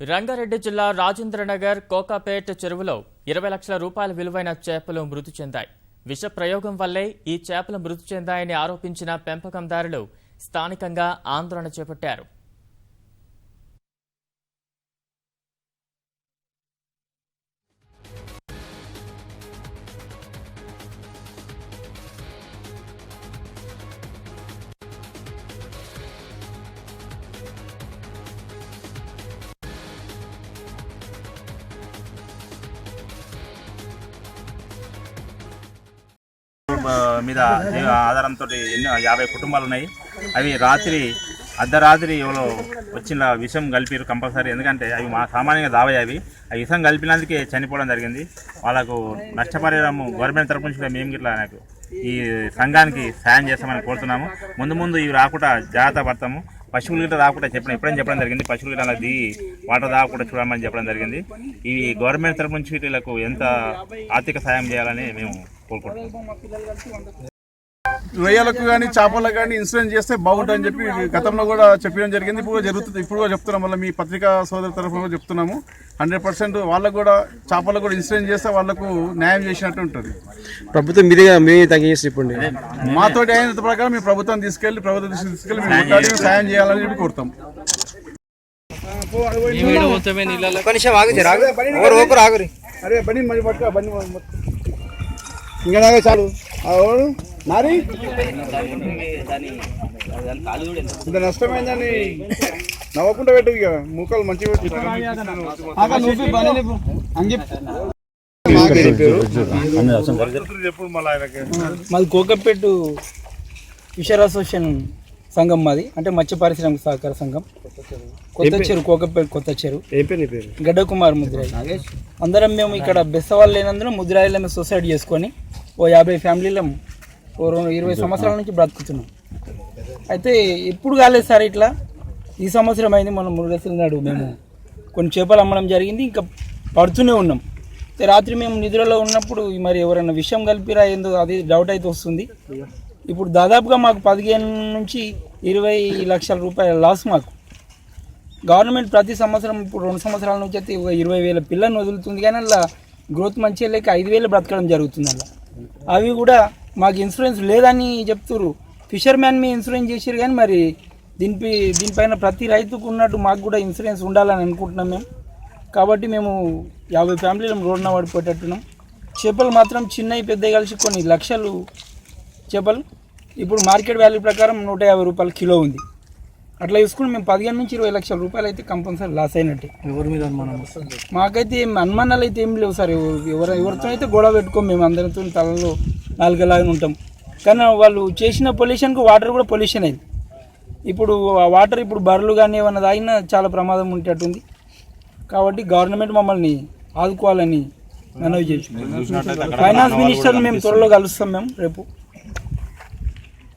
రంగారెడ్డి జిల్లా రాజేంద్రనగర్ కోకాపేట్ చెరువులో ఇరవై లక్షల రూపాయల విలువైన చేపలు మృతి చెందాయి. విష ప్రయోగం వల్లే ఈ చేపలు మృతి చెందాయని ఆరోపించిన పెంపకందారులు స్థానికంగా ఆందోళన చేపట్టారు. మీద ఆధారంతో ఎన్నో యాభై కుటుంబాలు ఉన్నాయి అవి రాత్రి అర్ధరాత్రి ఎవరో వచ్చిన విషం కలిపారు కంపల్సరీ. ఎందుకంటే అవి మా సామాన్యంగా దావయ్య అవి. ఆ విషం కలిపినందుకే చనిపోవడం జరిగింది. వాళ్ళకు నష్టపరిహారం గవర్నమెంట్ తరపు నుంచి కూడా మేము గిట్లా నాకు ఈ సంఘానికి సాయం చేస్తామని కోరుతున్నాము. ముందు ముందు ఇవి రాకుండా జాగ్రత్త పడతాము. పశువులు గిట్ట రాకుండా చెప్పడం ఎప్పుడైనా చెప్పడం జరిగింది. పశువులు గిట్ట దిగి వాటర్ రాకుండా చూడమని చెప్పడం జరిగింది. ఇవి గవర్నమెంట్ తరపు నుంచి వీళ్ళకు ఎంత ఆర్థిక సాయం చేయాలని మేము రొయ్యలకు కానీ చేపలకు కానీ ఇన్సూరెన్స్ చేస్తే బాగుంటుందని చెప్పి గతంలో కూడా చెప్పడం జరిగింది ఇప్పుడు జరుగుతుంది ఇప్పుడు కూడా చెప్తున్నాం మళ్ళీ మీ పత్రికా సోదరు తరఫున కూడా చెప్తున్నాము హండ్రెడ్ పర్సెంట్ వాళ్ళకు కూడా చేపలకు కూడా ఇన్సూరెన్స్ చేస్తే వాళ్ళకు న్యాయం చేసినట్టు ఉంటుంది ప్రభుత్వం మీదే మీ తగ్గించి చెప్పండి మాతోటి అయినంత ప్రకారం మీ ప్రభుత్వం తీసుకెళ్ళి ప్రభుత్వం తీసుకెళ్ళి మేము సాయం చేయాలని చెప్పి కోరుతాం ఆగు ఒకరు ఆగురి అరే బండి మరి పట్టుకో బండి ఇంకా దాకా చాలు. మరి ఇంత నష్టమైందని నవ్వకుండా పెట్టు ఇక మూకలు మంచిగా చెప్పు. మళ్ళీ కోకపేటు ఫిషర్ అసోసియేషన్ సంఘం మాది. అంటే మత్స్య పారిశ్రామిక సహకార సంఘం. కొత్త చెరు కోకపేట కొత్త చెరు గడ్డ కుమార్ ముద్రాయి. అందరం మేము ఇక్కడ బెస్తవాళ్ళు లేనందున ముద్రాయిలో మేము సొసైటీ చేసుకొని ఓ యాభై ఫ్యామిలీలం ఓ రెండు ఇరవై సంవత్సరాల నుంచి బ్రతుకుతున్నాం. అయితే ఎప్పుడు కాలేదు సార్ ఇట్లా? ఈ సంవత్సరం అయింది మనం మురుగేశ్వర నాడు మేము కొన్ని చేపలు అమ్మడం జరిగింది ఇంకా పడుతూనే ఉన్నాం. అయితే రాత్రి మేము నిద్రలో ఉన్నప్పుడు మరి ఎవరైనా విషయం కలిపిరా ఏందో అది డౌట్ అయితే వస్తుంది. ఇప్పుడు దాదాపుగా మాకు పదిహేను నుంచి ఇరవై లక్షల రూపాయల లాస్ మాకు. గవర్నమెంట్ ప్రతి సంవత్సరం ఇప్పుడు రెండు సంవత్సరాల నుంచి అయితే ఒక ఇరవై వేల పిల్లల్ని వదులుతుంది కానీ అలా గ్రోత్ మంచిగా లేక ఐదు వేలు బ్రతకడం జరుగుతుంది అలా అవి కూడా మాకు ఇన్సూరెన్స్ లేదని చెప్తున్నారు ఫిషర్ మ్యాన్ మీ ఇన్సూరెన్స్ చేసారు కానీ మరి దీనిపై దీనిపైన ప్రతి రైతుకు ఉన్నట్టు మాకు కూడా ఇన్సూరెన్స్ ఉండాలని అనుకుంటున్నాం మేము. కాబట్టి మేము యాభై ఫ్యామిలీలు రోడ్న పడిపోయేటట్టున్నాం. చేపలు మాత్రం చిన్నవి పెద్దవి కలిసి కొన్ని లక్షలు చేపలు. ఇప్పుడు మార్కెట్ వాల్యూ ప్రకారం నూట యాభై రూపాయలు కిలో ఉంది. అట్లా చూసుకుని మేము పదిహేను నుంచి ఇరవై లక్షల రూపాయలు అయితే కంపల్సరీ లాస్ అయినట్టే. ఎవరి మీద అనుమానం మాకైతే ఏం అనుమానాలు అయితే ఏం లేవు సార్. ఎవరు ఎవరు- ఎవరితో అయితే గొడవ పెట్టుకోం మేము అందరితో తలలో నాలుగలాగా ఉంటాం. కానీ వాళ్ళు చేసిన పొల్యూషన్కు వాటర్ కూడా పొల్యూషన్ అయింది ఇప్పుడు ఆ వాటర్ ఇప్పుడు బర్రెలు కానీ ఏమన్నా తాగినా చాలా ప్రమాదం ఉండేటట్టుంది. కాబట్టి గవర్నమెంట్ మమ్మల్ని ఆదుకోవాలని మనవి చేసి ఫైనాన్స్ మినిస్టర్ మేము త్వరలో కలుస్తాం మేము రేపు.